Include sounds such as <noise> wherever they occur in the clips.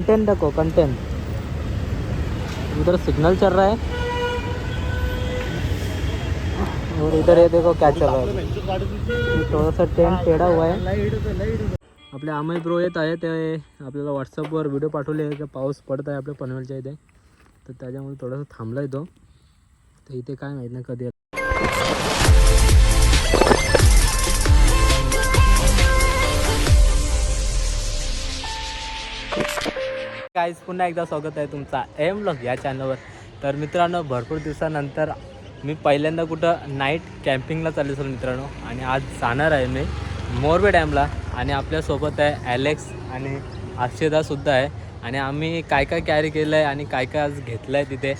Content देखो content उधर signal चल रहा है। और इधर ये देखो क्या चल रहा है। थोड़ा सा टेंट टेढ़ा हुआ है। आपले अमय ब्रो येत आहे ते आपल्याला व्हॉट्सअपवर व्हिडिओ पाठवले आहे की पाऊस पडत आहे आपल्या पनवेलच्या इथे. तर त्याच्यामुळे थोडासा थांबला आहे तो. तर इथे काय माहीत नाही कधी काहीच पुन्हा एकदा स्वागत आहे तुमचा एम ब्लॉग या चॅनलवर तर मित्रांनो भरपूर दिवसानंतर मी पहिल्यांदा कुठं नाईट कॅम्पिंगला चाललो असेल मित्रांनो. आणि आज जाणार आहे मी मोरबे डॅमला आणि आपल्यासोबत आहे ॲलेक्स आणि अक्षदासुद्धा आहे. आणि आम्ही काय काय कॅरी केलं आहे आणि काय काय आज घेतलं आहे तिथे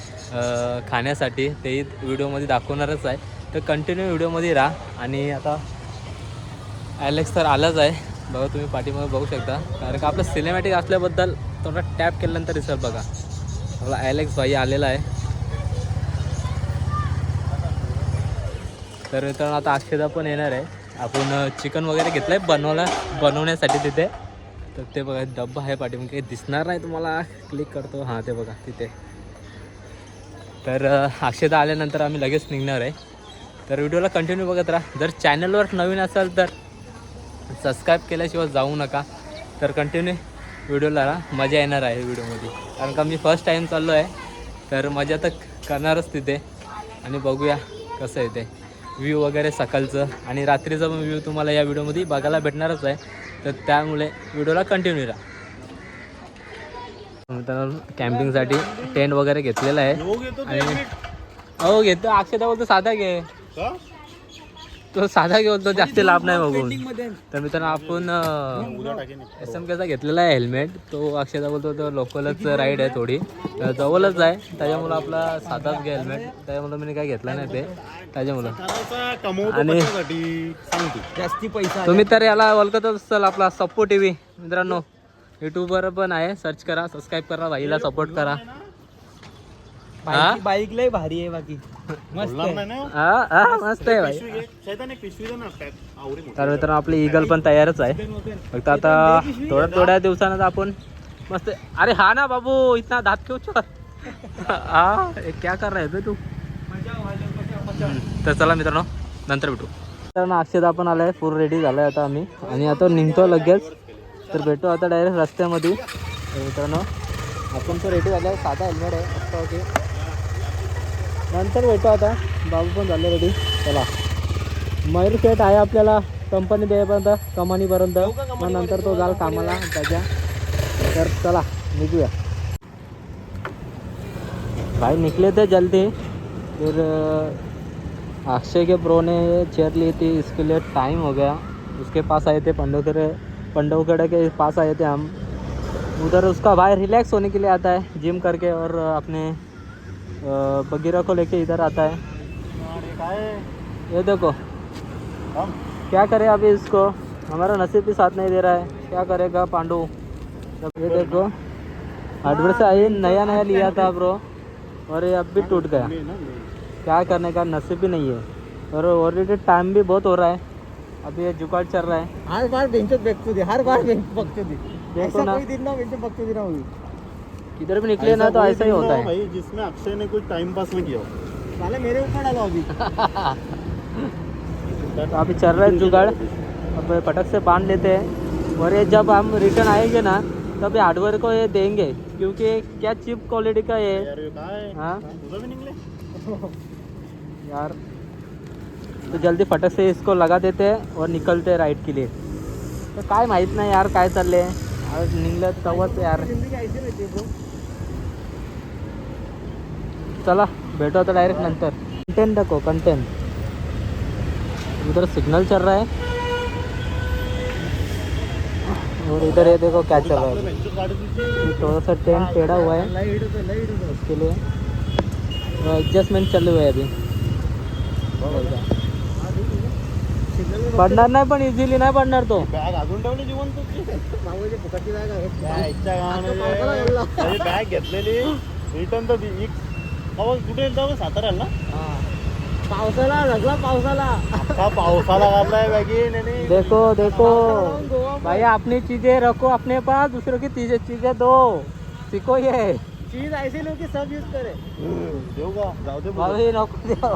खाण्यासाठी तेही व्हिडिओमध्ये दाखवणारच आहे. तर कंटिन्यू व्हिडिओमध्ये राहा. आणि आता ॲलेक्स तर आलाच आहे. बघा तुम्ही पाठीमध्ये बघू शकता. कारण का आपलं सिनेमॅटिक असल्याबद्दल थोडा टॅप केल्यानंतर दिसेल बघा. आपला ॲलेक्स भाई आलेला आहे. तर मित्रांनो आता अक्षदा पण येणार आहे. आपण चिकन वगैरे घेतलं आहे बनवला बनवण्यासाठी तिथे. तर ते बघा डब्बा आहे पाठी काही दिसणार नाही तुम्हाला. क्लिक करतो. हां ते बघा तिथे. तर अक्षदा आल्यानंतर आम्ही लगेच निघणार आहे. तर व्हिडिओला कंटिन्यू बघत राहा. जर चॅनलवर नवीन असाल तर सबस्क्राईब केल्याशिवाय जाऊ नका. तर कंटिन्यू व्हिडिओला मजा येणार आहे व्हिडिओमध्ये. कारण का मी फर्स्ट टाईम चाललो आहे तर मजा तर करणारच तिथे. आणि बघूया कसं आहे ते. व्ह्यू वगैरे सकाळचं आणि रात्रीचं पण व्ह्यू तुम्हाला या व्हिडिओमध्ये बघायला भेटणारच आहे. तर त्यामुळे व्हिडिओला कंटिन्यू राहा. कॅम्पिंगसाठी टेंट वगैरे घेतलेला आहे. आणि हो घेतो. अक्षता बोलतो साधा घे. तो साधा घेऊन तो जास्त लाभ नाही बघून. तर मित्रांनो आपण एस एम केचा घेतलेला आहे हेल्मेट तो अक्षता बोलतो तो लोकलच राईड आहे थोडी. तर जवळच आहे. त्याच्यामुळं आपला साधाच घे हेल्मेट त्याच्यामुळं मी काय घेतला नाही ते. त्याच्यामुळं. आणि जास्ती पैसा तुम्ही तर याला ओळखत असाल आपला सप्पो टी व्ही मित्रांनो यूट्यूबवर पण आहे. सर्च करा सबस्क्राईब करा भाईला सपोर्ट करा? बाईक लय भारी आहे बाकी. हा? हा मस्त आहे भाई. तर मित्रांनो आपली इगल पण तयारच आहे. फक्त आता थोड्या थोड्या दिवसानंतर आपण मस्त अरे हा ना बाबू इतना दात क्यों चोर? <laughs> हा हे क्या कर रहा है बे तू? तर चला मित्रांनो नंतर भेटू. मित्रांनो अक्षद आपण आलाय फुल रेडी झालाय आता आम्ही. आणि आता निघतो लगेच. तर भेटू आता डायरेक्ट रस्त्यामध्ये. तर मित्रांनो आपण तो रेडी झाला साधा हेल्मेट आहे ओके नंतर भेटू आता. बाबू पण झाले रेडी चला. मयूर शेट आहे आपल्याला कंपनी द्यायपर्यंत कमानीपर्यंत. मग नंतर तो जाल कामाला त्याच्या. तर चला निघूया. भाई निकले थे जल्दी. फिर अक्षय के प्रो ने चेयर ली थी. इसके लिए टाइम हो गया. उसके पास आए थे पंडोखड़े पंडोखड़े के पास आए थे हम. उधर उसका भाई रिलैक्स होने के लिए आता है जिम करके और अपने बगीरा को लेके इधर आता है। ये देखो। हम क्या करे अभी इसको? हमारा नसीब भी साथ नहीं दे रहा है। क्या करेगा पांडु? ये देखो। हार्डवेयर से आई नया नया लिया था ब्रो। और ये अब भी टूट गया। क्या करने का? नसीब भी नहीं है। और ऑलरेडी टाइम भी बहुत हो रहा है। अभी ये जुगाड़ चल रहा है। हर बार बेंचत दे हर बार बेंच बघतो दे देखो ना। कोई दिन ना बेंच बघतो दे ना किधर भी निकले ना तो ऐसा ही होता है। भाई जिसमें अक्षय ने कुछ टाइम पास नहीं किया। साले मेरे ऊपर डालो अभी। <laughs> तो अभी चल रहा है जुगाड़। अब पटक से बांध लेते हैं। और ये जब हम रिटर्न आएंगे ना तब ये हार्डवेयर को ये देंगे। क्योंकि क्या चीप क्वालिटी का ये? है यार ये कहाँ उधर भी निकले। <laughs> यार तो जल्दी फटक से इसको लगा देते हैं और निकलते हैं राईड के लिए। तर काय माहीत नाही यार काय चालले आज निघलं तेव्हाच यार जिंदगी ऐसी रहती है ब्रो चला भेटू आता डायरेक्ट नंतर. कंटेंट देखो कंटेंट उधर सिग्नल चल रहा है. और इधर ये देखो क्या चल रहा है. थोड़ा सा टेंट टेढ़ा हुआ है. उसके लिए एडजस्टमेंट चल हुए अभी. पडणार नाही पण इझिली नाही पडणार तो. बॅग अजून ठेवली जीवन बॅग घेतलेली. रिटर्न तर दी- कुठे? साताऱ्याला? ना पावसाला लागला पावसाला. अख्खा पावसाला घातलाय बॅगी नाही देखो देखो. भाई अपनी चीज़ें रखो अपने पास दूसरों की चीज़ें चीज़ें दो. सीखो ये. चीज़ ऐसी लोग की सब यूज़ करे. देऊ का? जाऊ दे भाई नको देऊ.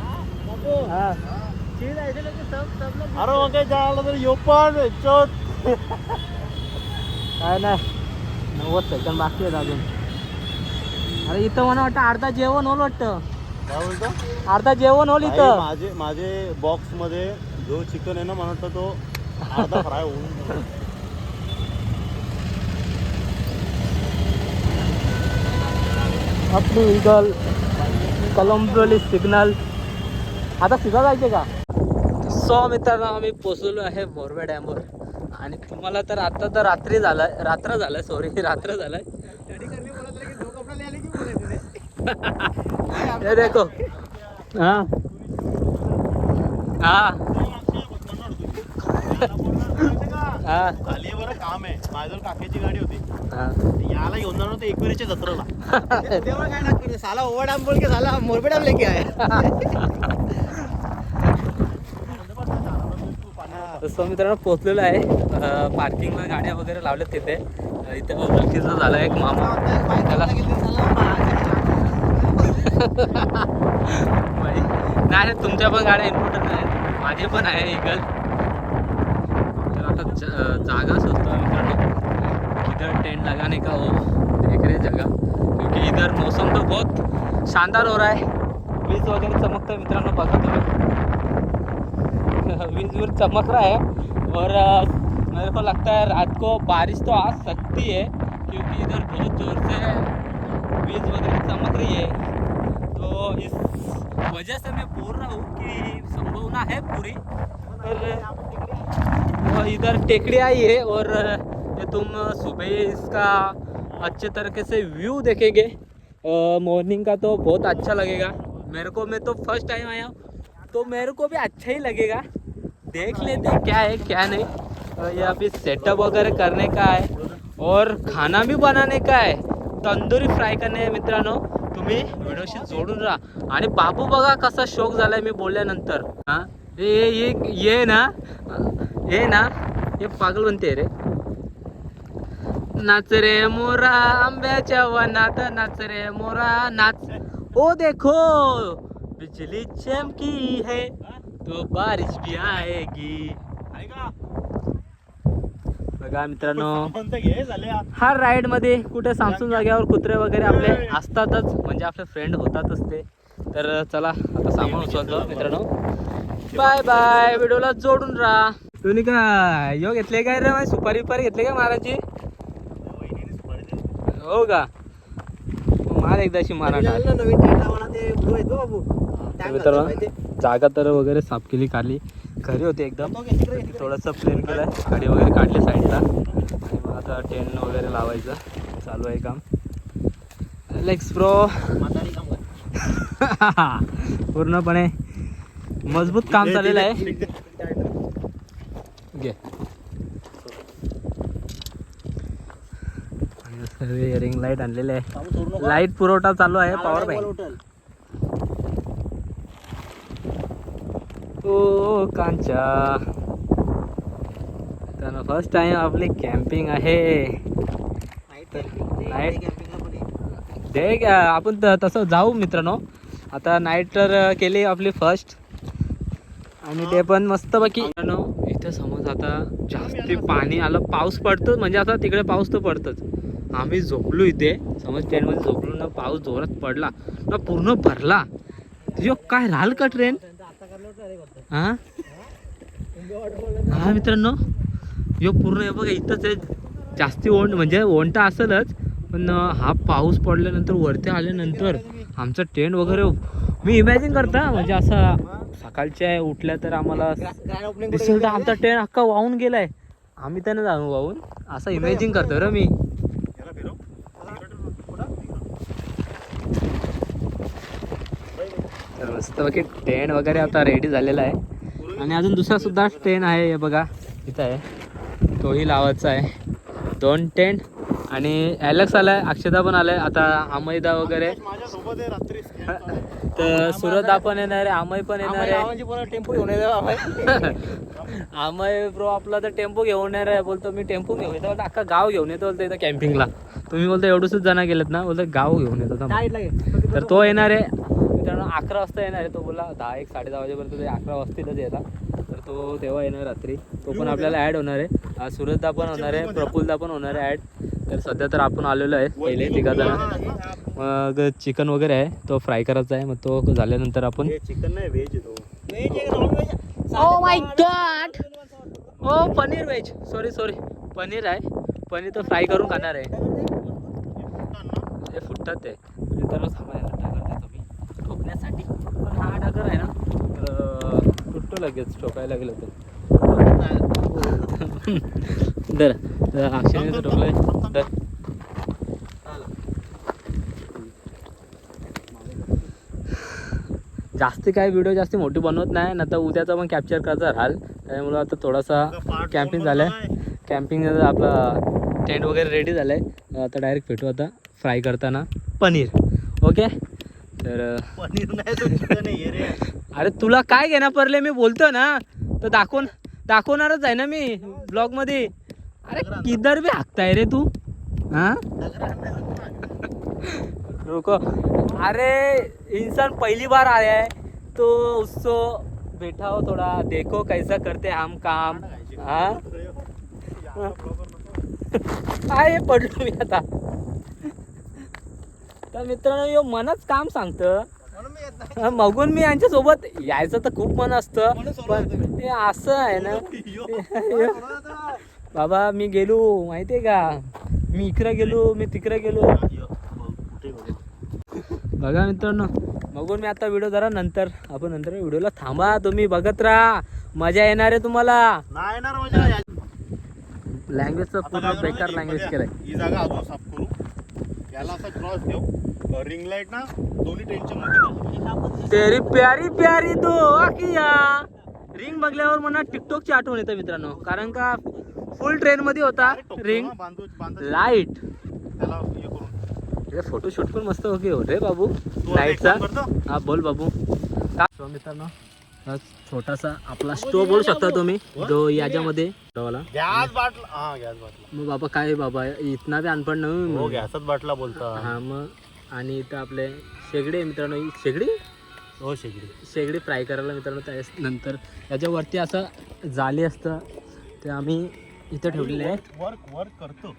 नको हा. चीज़ ऐसे लोग की सब सब लोग अरे मग काय झालं तर यो पण चोत <laughs> काय नाही. नव्वद सेकंड बाकी आहेत अजून. अरे इथं मला वाटतं अर्धा जेवण होल वाटतं. काय बोलतो? अर्धा जेवण होल इथं. माझे माझे बॉक्समध्ये जो चिकन आहे ना मला वाटतं तो अर्धा फ्राय होऊन आपली इगल कलंबोली सिग्नल आता सिधा जायचे का? सो मित्रांनो आम्ही पोचलेलो आहे मोरवे डॅमवर. आणि तुम्हाला तर आता तर रात्री झालाय रात्र झालाय सॉरी <laughs> रात्र झालाय हे देखो. हा. हा. खाली बरं काम आहे. माझ्याजवळ काक्याची गाडी होती. हा. याला घेऊन जाणार होतं एकविरीच्या जत्रेला. <laughs> तेव्हा काय लागते साला ओव्हर डॅम बोल के साला मोरबे डॅम लेके आहे. तसं मित्रांनो पोचलेलो आहे. पार्किंगला गाड्या वगैरे लावल्यात तिथे. इथे ओळखीचा झाला एक मामा. त्याला नाही तुमच्या पण गाड्या इम्पॉर्टंट आहेत. माझे पण आहे इगल तर आता जागा शोधतो मित्रांनो इधर टेंट लगाने का हो? देख रहे जगह. क्योंकि इधर मौसम तो बहुत शानदार हो रहा है. वीज वगैरे चमकतं मित्रांनो बघा तुम्ही. <laughs> वीज वीज चमक रहा है. और मेरे को लगता है रात को बारिश तो आ सकती है क्योंकि इधर बहुत ज़ोर से वीज वगैरह चमक रही है. वजह से मैं बोल रहा हूँ कि संभावना है पूरी। पर इधर टेकड़ी आई है और ये तुम सुबह इसका अच्छे तरीके से व्यू देखेंगे। मॉर्निंग का तो बहुत अच्छा लगेगा। मेरे को, मैं तो फ़र्स्ट टाइम आया हूँ तो मेरे को भी अच्छा ही लगेगा। देख लेते हैं क्या है, क्या नहीं। ये अभी सेटअप वगैरह करने का है और खाना भी बनाने का है। तंदूरी फ्राई करने आहे मित्रांनो। तुम्ही व्हिडिओशी जोडून राहा. आणि बाबू बघा कसा शौक झालाय मी बोलल्यानंतर. हा? ये ये ना. ये ना. हे पागल म्हणते रे. नाच रे मोरा आंब्याच्या वनात नाच रे मोरा नाच. ओ देखो. बिजली चमकी है. तो बारिश भी आएगी. बघा मित्रांनो. हा राईडमध्ये कुठे सामसून जाग्यावर कुत्रे वगैरे आपले असतातच. म्हणजे आपले फ्रेंड होतातच ते तर चला आता सामान उचलतो मित्रांनो. बाय बाय व्हिडिओला जोडून राहा. तुम्ही काय यो घेतले काय रे? माय सुपारी बिपारी घेतले काय महाराजी हो का? मार एकदाशी मारा हो मित्रांनो. जागा तर वगैरे साफ केली काढली घरी होती एकदम. थोडंसं प्लेन केलं गाडी वगैरे काढली साईडला. आणि मग आता टेन वगैरे लावायचं. चालू आहे काम. लेक्स प्रो. <laughs> पूर्णपणे मजबूत काम चाललेलं आहे. घे. आणि सर्व रिंग लाइट आणलेले आहे. लाइट पुरवठा चालू आहे पॉवर बँक ओ कांचा तर फर्स्ट टाइम आपली कॅम्पिंग आहे. काय, आपण तसं जाऊ मित्रांनो. आता नाईट तर केली आपली फर्स्ट आणि ते पण मस्त बाकी इथे समज आता जास्ती पाणी आलं पाऊस पडतो म्हणजे आता तिकडे पाऊस तर पडतोच. आम्ही झोपलो इथे. समज ट्रेनमध्ये झोपलो ना पाऊस जोरात पडला. ना पूर्ण भरला. तुझ्या काय राहिल का ट्रेन आता करलो तर अरे करतो. हा हा मित्रांनो. यो पूर्ण हे बघा इथंच आहे. जास्ती ओंड म्हणजे ओंटा असेलच पण हा पाऊस पडल्यानंतर वरती आल्यानंतर आमचं टेंट वगैरे मी इमॅजिन करता म्हणजे असा सकाळच्या उठल्या तर आम्हाला दिसेल तर आमचा टेंट अख्खा वाहून गेलाय. आम्ही त्यानं जाणू वाहून असं इमॅजिन करतो रे मी याला फिरव. तर मस्त बाकी टेंट वगैरे आता रेडी झालेला आहे. आणि अजून दुसरा सुद्धा टेंट आहे हे बघा इथं आहे. तोही लावायचा आहे. दोन टेंट आणि ॲलेक्स आलाय अक्षता पण आलाय आता अमैदा वगैरे. इथं सुरत आपण येणार आहे आमय पण येणार आहे. टेम्पो घेऊन ब्रो <laughs> आपला तर टेम्पो घेऊन येणार आहे. बोलतो मी टेम्पो घेऊन येतो बोलतो, अख्खा गाव घेऊन येतो बोलतो इथं कॅम्पिंगला तुम्ही बोलतो एवढंच जण गेलेत ना बोलतो गाव घेऊन येतो तर तो येणार आहे मित्रांनो अकरा वाजता येणार आहे. तो बोला दहा एक साडे दहा वाजेपर्यंत ते अकरा वाजतीलच येतात तर तो तेव्हा येणार रात्री. तो पण आपल्याला ॲड होणार आहे. आज सुरतदा पण होणार आहे प्रफुल्लदा पण होणार आहे ॲड तर सध्या तर आपण आलेलो आहे पहिले तिघा जण मग चिकन वगैरे आहे. तो फ्राय करायचा आहे. मग तो झाल्यानंतर आपण चिकन नाही व्हेज येतो व्हेज आहे non veg oh my god oh पनीर व्हेज सॉरी सॉरी पनीर आहे. पनीर तर फ्राय करून खाणार आहे. हे फुटतात ते. मित्रांनो थांबायला पण हा आहे ना तुटतो लगेच ठोकायला गेलं तर. दर ठोकलंय दर. जास्ती काय व्हिडिओ जास्ती मोठी बनवत नाही ना तर उद्याचा पण कॅप्चर करायचा राहाल त्यामुळं आता थोडासा कॅम्पिंग झालं आहे कॅम्पिंग आपला टेंट वगैरे रेडी झालं आहे आता डायरेक्ट भेटू आता फ्राय करताना. पनीर. ओके तर पनीर नाही तो चिकन आहे रे. <laughs> अरे तुला काय घेणार पडले मी बोलतो ना. तर दाखवून दाखवणारच आहे ना मी ब्लॉगमध्ये. अरे किधर भी हाकताय रे तू? हा? रुको. अरे इंसान पहली बार आया है तो उसको बैठाओ थोड़ा. देखो कैसा करते हम काम. हाँ? काय पडलो मी आता. तर मित्रांनो यो मनच काम सांगतं. मगून मी यांच्या सोबत यायचं तर खूप मन असतं पण हे असं आहे ना बाबा मी गेलो माहितीये का? मी इकडे गेलो मी तिकडे गेलो. बघा. मित्रांनो मगून मी आता व्हिडिओ जरा नंतर आपण नंतर व्हिडिओला थांबा. तुम्ही बघत राहा. मजा येणार आहे तुम्हाला. नाही येणार लँग्वेजचं पूर्ण बेकार? लँग्वेज केलंय. ही जागा अजून साफ करू. याला असा क्रॉस देऊ रिंग लाइट ना दोन्ही टेन्शनमध्ये तेरी प्यारी प्यारी दो आखिया. रिंग बघल्यावर मला टिकटॉकची आठवण येते मित्रांनो. कारण का फुल ट्रेन मध्ये होता रिंग लाइट त्याला हे हे फोटोशूट पण मस्त ओके हो रे बाबू. तू लाईटचा हा बोल बाबू. का मित्रांनो हा छोटासा आपला स्टोव बोलू शकता तुम्ही. जो याच्यामध्ये. वाला. गॅस बाटला हा गॅस बाटला. मग बाबा काय बाबा इतना बी अनपण हो नाही गॅसच बाटला बोलता. हा मग आणि इथं आपले शेगडी आहे मित्रांनो. ही शेगडी? हो शेगडी. शेगडी फ्राय करायला मित्रांनो त्या नंतर याच्यावरती असं जाली असतं ते आम्ही इथं ठेवलेले आहे वर्क वर्क करतो.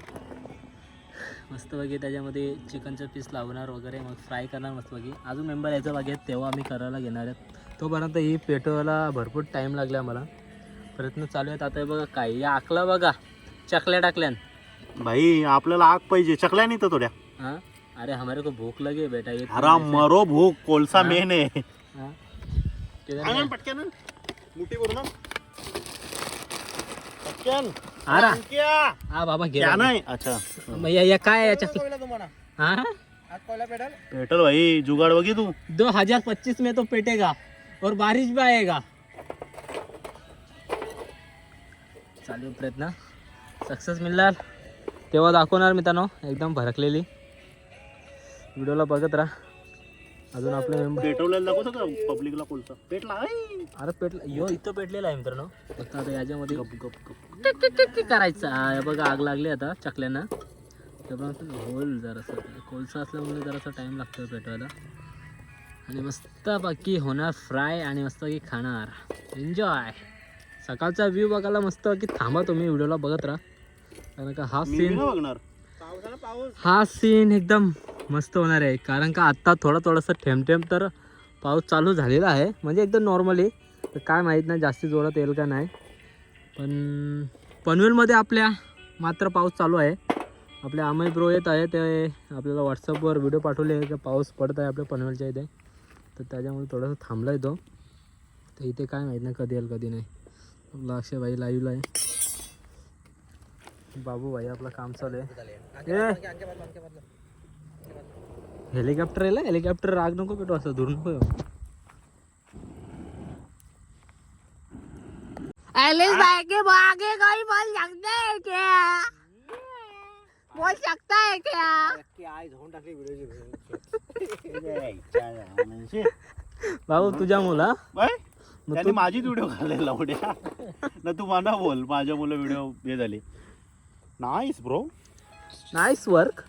मस्तपैकी त्याच्यामध्ये चिकनचं पीस लावणार वगैरे मग फ्राय करणार मस्तपैकी अजून मेंबर यायचं बाकी आहेत तेव्हा आम्ही करायला घेणार आहेत. तोपर्यंत ही पेटवायला भरपूर टाईम लागला आम्हाला. प्रयत्न चालू आहेत. आता बघा काय या आकला बघा. चकल्या टाकल्यान. भाई आपल्याला आग पाहिजे. चकल्या नाही तर थोड्या. हाँ? अरे हमारे को भूख लगे बेटा ये हरा मरो भूक कोळसा हा. मेन आहे हाँ? किधर आणा है? पटकन मुठी भरू ना। पटकन आ रहा. क्या हा बाबा घे क्या बाबा. नाही अच्छा। मग या या काय आहे या चकल्या कोयला तुम्हाला हाँ? आज कोयला पेटल? पेटल भाई जुगाड बघी तू। दो हजार पच्चीस में तो पेटेगा और बारिश भी आएगा। चालू प्रयत्न। सक्सेस मिळणार तेव्हा दाखवणार मित्रांनो एकदम भरकलेली। व्हिडिओला बघत राहा. अजून आपले member- पेटवलेला दाखवतो का पब्लिकला कोळसा पेटला. अरे पेटला यो इथं पेटलेला आहे मित्रांनो. फक्त आता याच्यामध्ये गप गप गप. करायचं. हा, बघा आग लागली आता चकल्यांना. त्यामुळे होल जरासं. कोळसा असल्यामुळे जरासा टाईम लागतो पेटवायला. आणि मस्त बाकी होणार फ्राय आणि मस्त बाकी खाणार. एन्जॉय सकाळचा व्ह्यू बघायला मस्त की थांबा तुम्ही व्हिडिओला बघत राहा. कारण का हा मी सीन नाही बघणार. हा सीन एकदम मस्त होणार आहे. कारण का आत्ता थोडा थोडासा ठेमठेम तर पाऊस चालू झालेला आहे. म्हणजे एकदम नॉर्मली तर काय माहीत नाही जास्ती जोरात येईल का नाही. पण पनवेलमध्ये आपल्या मात्र पाऊस चालू आहे. आपले अमय ब्रो येत आहे. ते आपल्याला व्हॉट्सअपवर व्हिडिओ पाठवले आहे की पाऊस पडत आहे आपल्या पनवेलच्या इथे. तर त्याच्यामुळे थोडासा थांबला आहे तो. तर इथे काय माहीत नाही कधी येईल कधी नाही. आपला अक्षय भाई लाईव्हला आहे. बाबू भाई आपलं काम चालू आहे. हेलिकॉप्टर आहे हेलिकॉप्टर राग नको पेटू असं दूर नको येऊ. नक्की आई झोन टाकली व्हिडिओची भाऊ तुझ्या मुला? त्यांनी माझीच व्हिडिओ काढले लावड्या ना तू मला बोल माझ्या मुलं व्हिडिओ हे झाली. नाईस ब्रो नाईस वर्क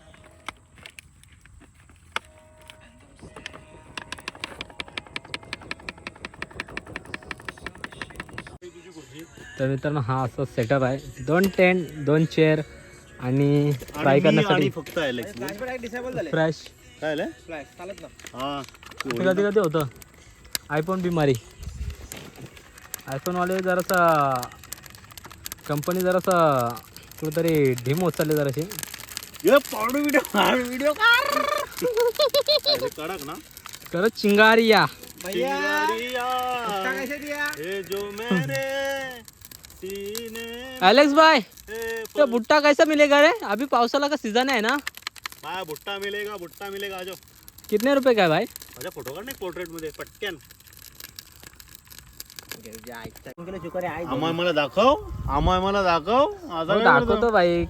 तर मित्रांनो हा असा सेटअप आहे. दोन टेंट दोन चेअर आणि फ्राय करण्यासाठी फक्त फ्रेश हा कधी कधी होतं. आयफोन बिमारी. आयफोनवाले जरासा कंपनी जरासा कुठेतरी ढीम होत चालली जराशी. ये पावडू व्हिडिओ व्हिडिओ कडक ना. करत चिंगारिया भैया चिंगारिया, कुत्ता कैसे दिया जो मेरे एलेक्स भाई तो भुट्टा कैसा मिलेगा रे? अभी पावसाला का सीज़न है ना? काय भुट्टा मिलेगा भुट्टा मिलेगा आजो। कितने रुपए का है भाई? माझ्या फ़ोटो काढ नाही पोर्ट्रेट मध्ये पटकन। आम्हाला मला दाखव आम्हाला मला दाखव आता दाखवतो भाई।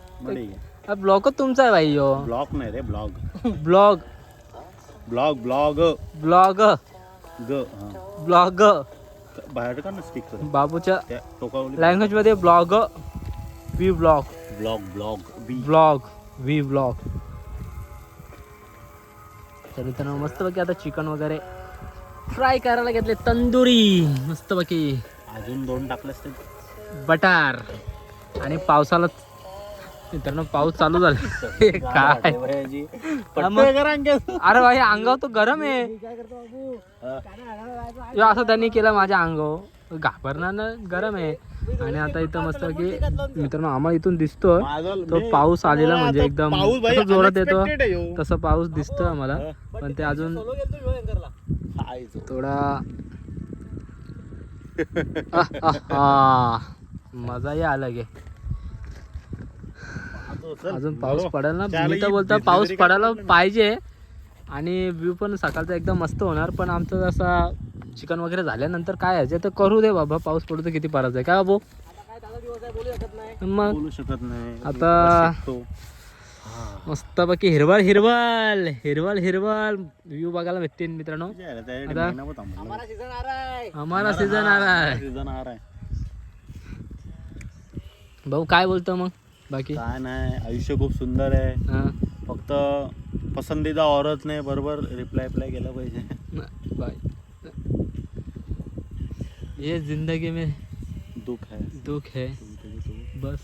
ब्लॉग तुमचा आहे भाई यो? ब्लॉग नाही रे ब्लॉग ब्लॉग ब्लॉग ब्लॉग ब्लॉग ग हा. ब्लॉग बाहेर का ना स्टिक बाबूच्या त्या टोकावली लँग्वेजमध्ये ब्लॉग वी ब्लॉग ब्लॉग ब्लॉग बी ब्लॉग वी ब्लॉग तर मित्रांनो मस्तपैकी आता चिकन वगैरे फ्राय करायला घेतले तंदुरी. मस्तपैकी. अजून दोन टाकलेस ते बटार. आणि पावसाला मित्रांनो पाऊस चालू झाला. <laughs> काय. अरे भाई अंगावर तो गरम आहे. असं त्यांनी केलं माझ्या अंगावर. घाबरणार ना गरम आहे. आणि आता इथं मस्त की मित्रांनो आम्हाला इथून दिसतो तो पाऊस आलेला म्हणजे एकदम जोरात येतो. तसं पाऊस दिसतो आम्हाला. पण ते अजून थोडा. <laughs> मजाही आला गे. अजून पाऊस पडेल ना. मी तर बोलतो पाऊस पडायला पाहिजे आणि व्ह्यू पण सकाळचा एकदम मस्त होणार. पण आमचं जसा चिकन वगैरे झाल्यानंतर काय आहे तर करू दे बाबा. पाऊस पडतो किती पडायचा आहे. काय बाबू? मग बोलू शकत नाही. आता- शिकतो. मस्तपैकी हिरवळ हिरवळ हिरवळ हिरवळ. व्ह्यू बघायला भेटतील मित्रांनो. आता- है आम्हाला सीझन आला आहे. सीझन आ रहा है. भाऊ काय बोलतो मग? बाकी? काय नाही आयुष्य खूप सुंदर आहे. हा. फक्त पसंदीदा औरत नाही बरोबर? रिप्लाय रिप्लाय केला पाहिजे. बाय ये जिंदगी में दुःख आहे. दुख है बस.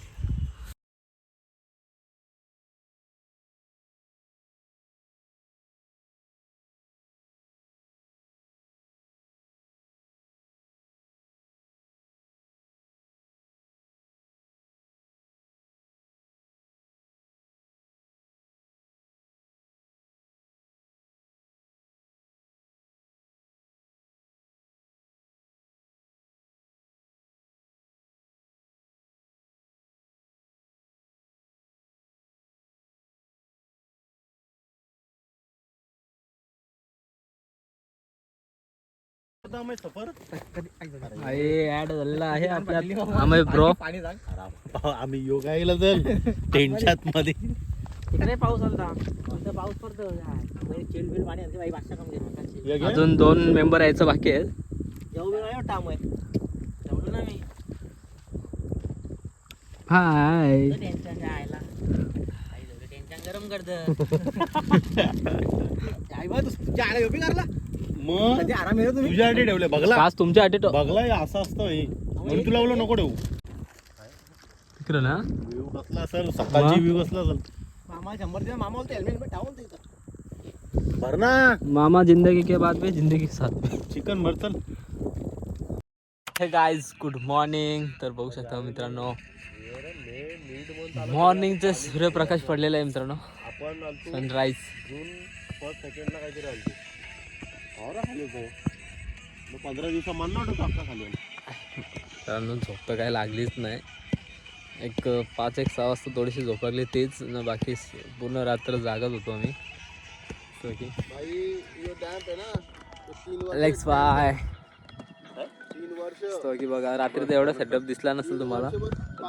सफर आहे ऍड झालेला आहे आपल्या आम्ही ब्रो पाणी सांग आम्ही योगायला चल टेन्शात मध्ये. पाऊस इथं पाऊस पडतो. घे. अजून दोन मेंबर यायचं बाकी आहे जेवलो ना मी हाय टेन्शन टेन्शन गरम करत. <laughs> मग कधी आराम येतो तुम्ही? तुझ्यासाठी ठेवले बघला. आज तुमच्या अटे बघला हे असं असतं हे. म्हणून तुला बोललो नको ठेवू. तिकडं ना. व्ह्यू कसला असेल सकाळची व्ह्यू कसला असेल. मामा शंभर दिवस मामा बोलते हेल्मेट टावून तिथं भर ना मामा जिंदगी के बाद में जिंदगी के साथ में चिकन भर चल. हे गाईज गुड मॉर्निंग तर बघू शकता मित्रांनो मॉर्निंगचे सूर्यप्रकाश पडलेला आहे मित्रांनो. सनराईज जून फर्स्ट सेकंडला काहीतरी आलतो. हो रे, खाली होतो मग पंधरा दिवसा मन नव्हतं अक्का खाली आलो. मित्रांनो झोप तर काय लागलीच नाही. एक पाच एक सहा वाजता थोडीशी झोप लागली तेच ना बाकी पूर्ण रात्र जागत होतो आम्ही. भाई यो डॅम्प आहे ना. तो तीन लेक्स बाय की बघा रात्री तर एवढा सेटअप दिसला नसेल तुम्हाला.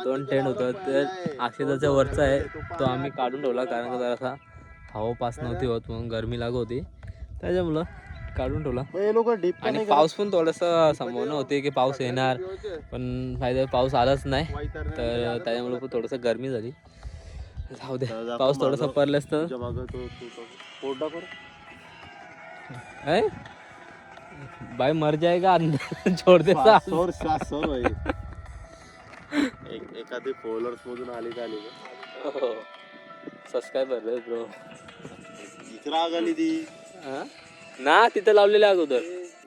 दोन टेंट होतं तर अक्षताच्या वरचा आहे. तो आम्ही काढून ठेवला कारण का जरासा हवा पास नव्हती होत म्हणून गरमी लागत होती. त्याच्यामुळं काढून ठेवला. हे लोक डीप आणि पाऊस पण थोडंसं संभावना होती की पाऊस येणार पण फायदा पाऊस आलाच नाही. तर त्याच्यामुळे पण थोडंसं गरमी झाली. जाऊ दे पाऊस थोडासा पडलाच तर. तुझ्या मागं तो तो- तो पोट दाखव रे. है? भाई मर जाएगा <laughs> छोड़ एक एखादी फोलर्स मधून आली का आली? सबस्क्राईबर रे ब्रो इकडं आग आली ती. ना तिथं लावलेले अगोदर.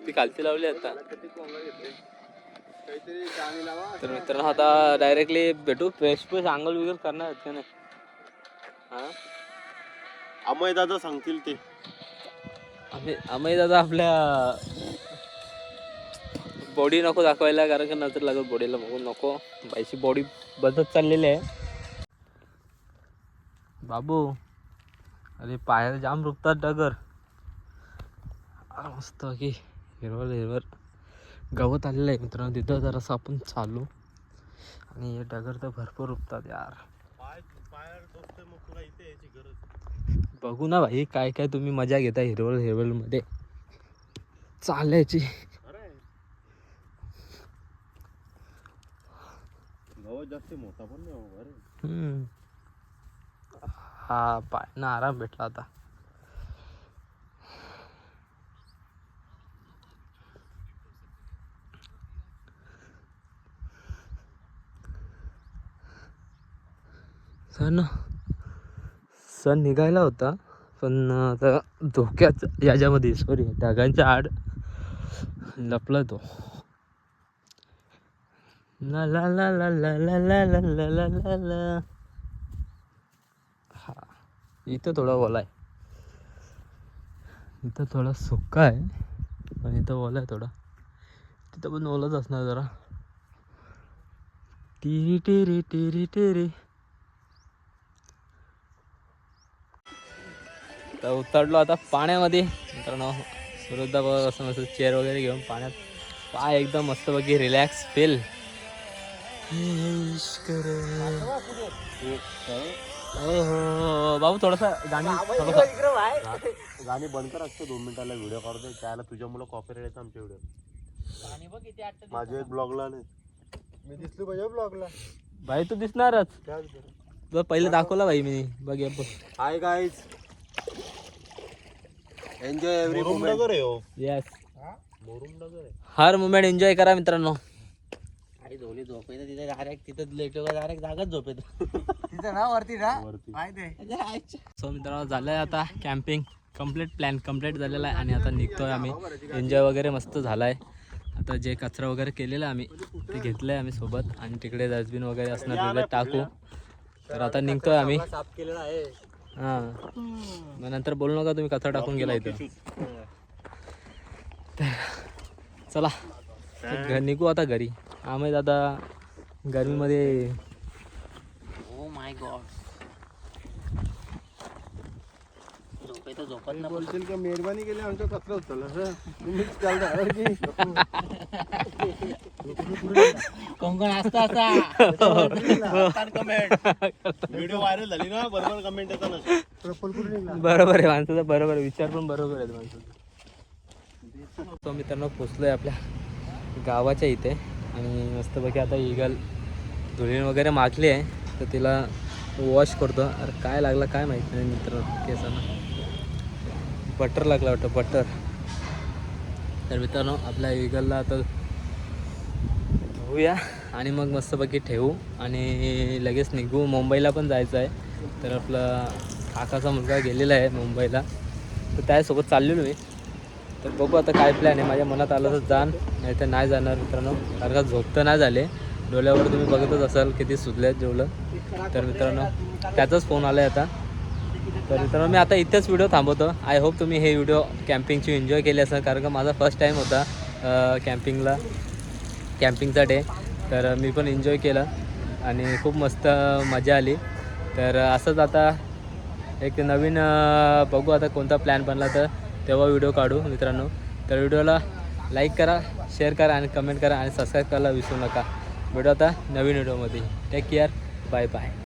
ती खालची लावली आता. तर मित्रांनो आता डायरेक्टली भेटू. फ्रेश फ्रेश आंघोळ वगैरे करणार आहेत का नाही? हा? अमय दादा सांगतील ते. आम्ही आम्ही दादा आपल्या बॉडी नको दाखवायला कारण का नंतर लागत बॉडीला बघून नको. बाईची बॉडी बदलत चाललेली आहे. बाबू अरे पायाला जाम रुपतात डगर. मस्त की हिरवळ हिरवळ. गवत आलेलं आहे मित्रांनो. तिथं जरासं आपण चालू आणि हे डगर तर भरपूर रुपतात यार. बघू ना भाई काय काय तुम्ही मजा घेता हिरवळ हिरवळमध्ये चालायची. जास्त मोठा पण नाही हो. हा पाय ना आराम भेटला आता. सण सण निघायला होता पण आता धोक्यात याच्यामध्ये सॉरी ढगांच्या आड लपला तो ला ला ला ला ला ला ला ला ला ला ला ला हा इथं थोडा ओला आहे इथं थोडा सुका आहे पण इथं ओला आहे थोडा तिथं पण ओलाच असणार जरा टिरी टिरी टिरी टिरी तर उतरलो आता पाण्यामध्ये. मित्रांनो सुरद्धा बघ असं मस्त चेअर वगैरे घेऊन पाण्यात पाय एकदम मस्तपैकी रिलॅक्स फील हो बाबू थोडासा गाणी थोडासा गाणी बंद कर असतो दोन मिनिटाला व्हिडिओ काढतोय त्याला तुझ्या मुलं कॉपी येतं आमच्या व्हिडिओ माझ्या एक ब्लॉगला नाही. मी दिसलो पाहिजे ब्लॉगला भाई तू दिसणारच. तुला पहिले दाखवला भाई मी. बघ हे बघ. Hi guys enjoy every moment आहे हो. येस हर मुमेंट एन्जॉय करा मित्रांनो. तिथे डायरेक्ट तिथं लेटो डायरेक्ट जागाच झोपेत. तिथं ना वरती ना वरती. माहिती सो मित्रांनो झालं आहे आता कॅम्पिंग कंप्लीट प्लॅन कंप्लीट झालेला आहे. आणि आता निघतोय आम्ही. एन्जॉय वगैरे मस्त झाला आहे आता जे कचरा वगैरे केलेला आहे आम्ही ते घेतलं आहे आम्ही सोबत. आणि तिकडे डस्टबिन वगैरे असणार तिकडे टाकू. तर आता निघतोय आम्ही. साफ केलेला आहे. हां. मग नंतर बोलू नका तुम्ही कचरा टाकून गेला इथं. चला तर घ- निघू आता घरी. आम्ही दादा गरमीमध्ये ओ माय गॉड झोपायचं झोपत ना बोलशील का मेहरबानी केली आमच्या कचरा उचलला तुम्हीच की. कोण असता असा. व्हिडिओ व्हायरल झाली ना बरोबर कमेंट येतात बरोबर आहे माणसाचा बरोबर आहे विचार पण बरोबर आहे माणसाचा. तो मित्रांनो पोचलोय आपल्या गावाच्या इथे आणि मस्तपैकी आता इगल धुळीण वगैरे मागली आहे तर तिला वॉश करतो. अरे काय लागलं काय माहिती नाही मित्र केसांना. बटर लागला वाटतं बटर तर मित्रांनो आपल्या इगलला आता धुवूया आणि मग मस्तपैकी ठेवू आणि लगेच निघू. मुंबईला पण जायचं आहे. तर आपला काकाचा मुलगा गेलेला आहे मुंबईला. तर त्यासोबत चाललेलो मी तर बघू आता काय प्लॅन आहे. माझ्या मनात आलं तर जाण नाही तर नाही जाणार मित्रांनो. कारण का झोप तर नाही झाले. डोळ्यावर तुम्ही बघतच असाल किती सुजल्यात जेवलं. तर मित्रांनो त्याचाच फोन आला आहे आता. तर मित्रांनो मी आता इथेच व्हिडिओ थांबवतो. आय होप तुम्ही हे व्हिडिओ कॅम्पिंगची एन्जॉय केली असेल कारण का माझा फर्स्ट टाईम होता कॅम्पिंगला कॅम्पिंगचा डे तर मी पण एन्जॉय केलं आणि खूप मस्त मजा आली. तर असंच आता एक नवीन बघू आता कोणता प्लॅन बनला तर तेव्हा व्हिडिओ काढू मित्रांनो. तर व्हिडिओला लाईक करा शेअर करा आणि कमेंट करा आणि सबस्क्राईब करायला विसरू नका. व्हिडिओ आता नवीन व्हिडिओमध्ये टेक केअर बाय बाय